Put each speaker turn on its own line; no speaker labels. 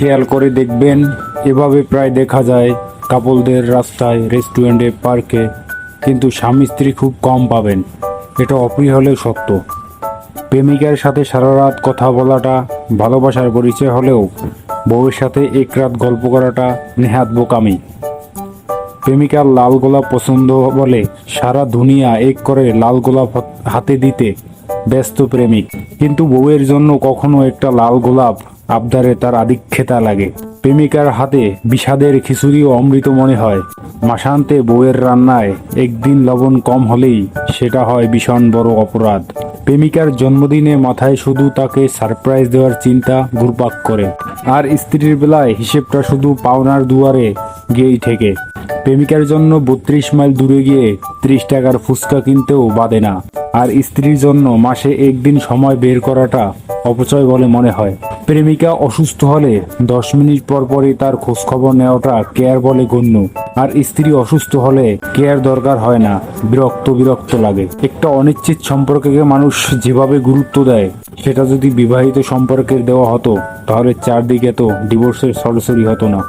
খেয়াল করে দেখবেন, এভাবে প্রায় দেখা যায় কাপলদের রাস্তায় রেস্টুরেন্টে, পার্কে, কিন্তু স্বামী স্ত্রী খুব কম পাবেন। এটা অপ্রিয় হলেও সত্য প্রেমিকার সাথে সারা রাত কথা বলাটা, ভালোবাসার পরিচয় হলেও বউয়ের সাথে এক রাত গল্প করাটা নেহাত বোকামি। প্রেমিকার লাল গোলাপ পছন্দ বলে সারা দুনিয়া এক করে লাল গোলাপ হাতে দিতে ব্যস্ত প্রেমিক। কিন্তু বউয়ের জন্য কখনো একটা লাল গোলাপ আবদারে তার আদিক্ষেতা লাগে। প্রেমিকার হাতে বিষাদের খিচুড়িও অমৃত মনে হয়। মাসান্তে বউয়ের রান্নায় একদিন লবণ কম হলেই সেটা হয় ভীষণ বড় অপরাধ। প্রেমিকার জন্মদিনে মাথায় শুধু তাকে সারপ্রাইজ দেওয়ার চিন্তা ঘুরপাক করে। আর স্ত্রীর বেলায় হিসেবটা শুধু পাওনার দুয়ারে গিয়েই থেকে প্রেমিকার জন্য বত্রিশ মাইল দূরে গিয়ে ত্রিশ টাকার ফুচকা কিনতেও বাদে না। আর স্ত্রীর জন্য মাসে একদিন সময় বের করাটা অপচয় বলে মনে হয়। প্রেমিকা অসুস্থ হলে দশ মিনিট পর পরই তার খোঁজখবর নেওয়াটা কেয়ার বলে গণ্য। আর স্ত্রী অসুস্থ হলে কেয়ার দরকার হয় না, বিরক্ত বিরক্ত লাগে। একটা অনিশ্চিত সম্পর্কে মানুষ যেভাবে গুরুত্ব দেয়, সেটা যদি বিবাহিত সম্পর্কের দেওয়া হতো, তাহলে চারদিকে তো ডিভোর্সের সরাসরি হতো না।